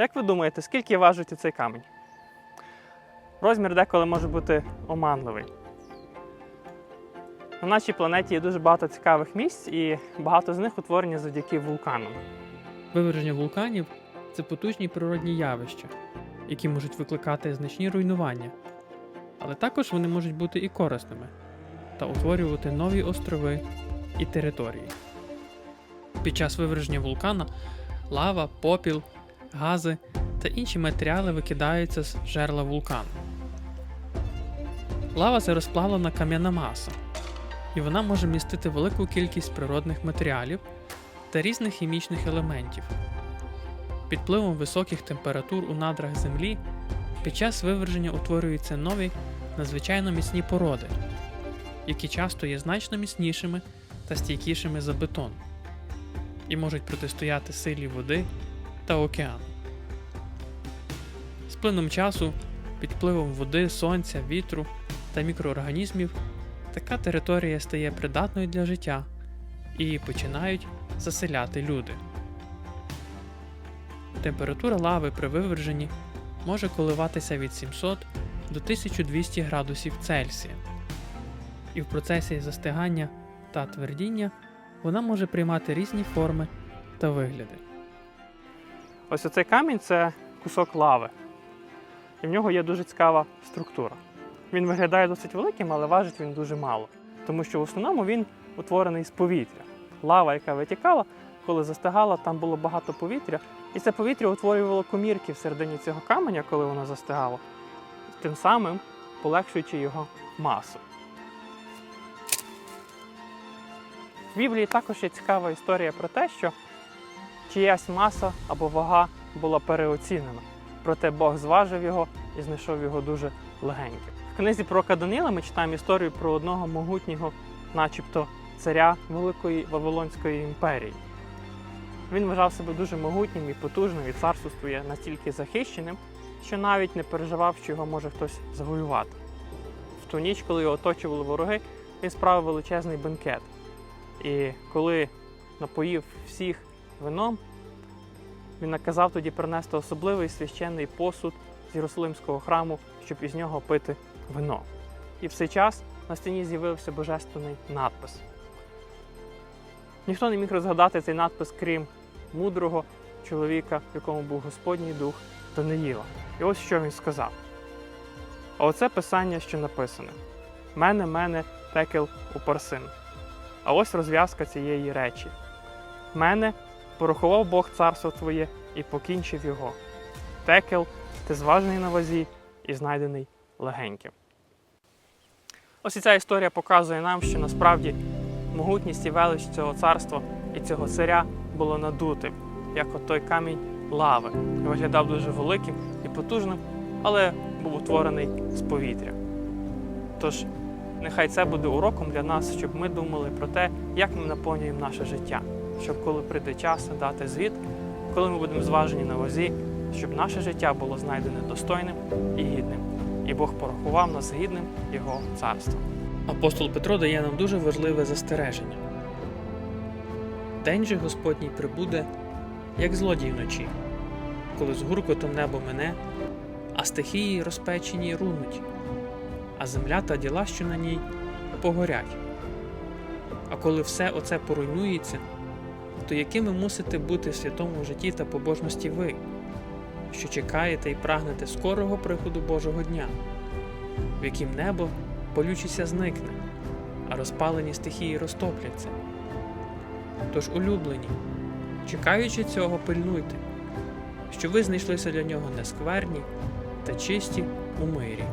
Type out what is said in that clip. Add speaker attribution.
Speaker 1: Як ви думаєте, скільки важить цей камінь? Розмір деколи може бути оманливий. На нашій планеті є дуже багато цікавих місць, і багато з них утворені завдяки вулканам.
Speaker 2: Виверження вулканів це потужні природні явища, які можуть викликати значні руйнування, але також вони можуть бути і корисними та утворювати нові острови і території. Під час виверження вулкана лава, попіл, гази та інші матеріали викидаються з жерла вулкану. Лава це розплавлена кам'яна маса, і вона може містити велику кількість природних матеріалів та різних хімічних елементів. Під впливом високих температур у надрах Землі під час виверження утворюються нові надзвичайно міцні породи, які часто є значно міцнішими та стійкішими за бетон і можуть протистояти силі води та океану. З плином часу, під впливом води, сонця, вітру та мікроорганізмів, така територія стає придатною для життя і починають заселяти люди. Температура лави при виверженні може коливатися від 700 до 1200 градусів Цельсія, і в процесі застигання та твердіння вона може приймати різні форми та вигляди.
Speaker 1: Ось оцей камінь це кусок лави. І в нього є дуже цікава структура. Він виглядає досить великим, але важить він дуже мало. Тому що в основному він утворений з повітря. Лава, яка витікала, коли застигала, там було багато повітря. І це повітря утворювало комірки всередині цього каменя, коли воно застигало, тим самим полегшуючи його масу. В Біблії також є цікава історія про те, що чиясь маса або вага була переоцінена. Проте Бог зважив його і знайшов його дуже легеньким. В книзі про Данила ми читаємо історію про одного могутнього, начебто, царя Великої Вавилонської імперії. Він вважав себе дуже могутнім і потужним, і царство своє настільки захищеним, що навіть не переживав, що його може хтось завоювати. В ту ніч, коли його оточували вороги, він справив величезний бенкет. І коли напоїв всіх вином, він наказав тоді принести особливий священний посуд з Єрусалимського храму, щоб із нього пити вино. І в цей час на стіні з'явився божественний надпис. Ніхто не міг розгадати цей надпис, крім мудрого чоловіка, в якому був Господній дух Даниїла. І ось що він сказав. А оце писання, що написане: Мене, мене, текел у парсин. А ось розв'язка цієї речі. Мене порахував Бог царство твоє і покінчив його. Текел, ти зважений на вазі і знайдений легеньким. Ось і ця історія показує нам, що насправді могутність і велич цього царства і цього царя було надутим, як от той камінь лави. Виглядав дуже великим і потужним, але був утворений з повітря. Тож, нехай це буде уроком для нас, щоб ми думали про те, як ми наповнюємо наше життя, щоб коли прийде час дати звіт, коли ми будемо зважені на вазі, щоб наше життя було знайдене достойним і гідним, і Бог порахував нас гідним Його царства.
Speaker 2: Апостол Петро дає нам дуже важливе застереження. День же Господній прибуде, як злодій вночі, коли з гуркотом небо мине, а стихії розпечені рунуть, а земля та діла, що на ній, погорять. А коли все оце поруйнується, то якими мусите бути в святому житті та побожності ви, що чекаєте і прагнете скорого приходу Божого дня, в яким небо полючися зникне, а розпалені стихії розтопляться. Тож, улюблені, чекаючи цього, пильнуйте, що ви знайшлися для нього нескверні та чисті у мирі.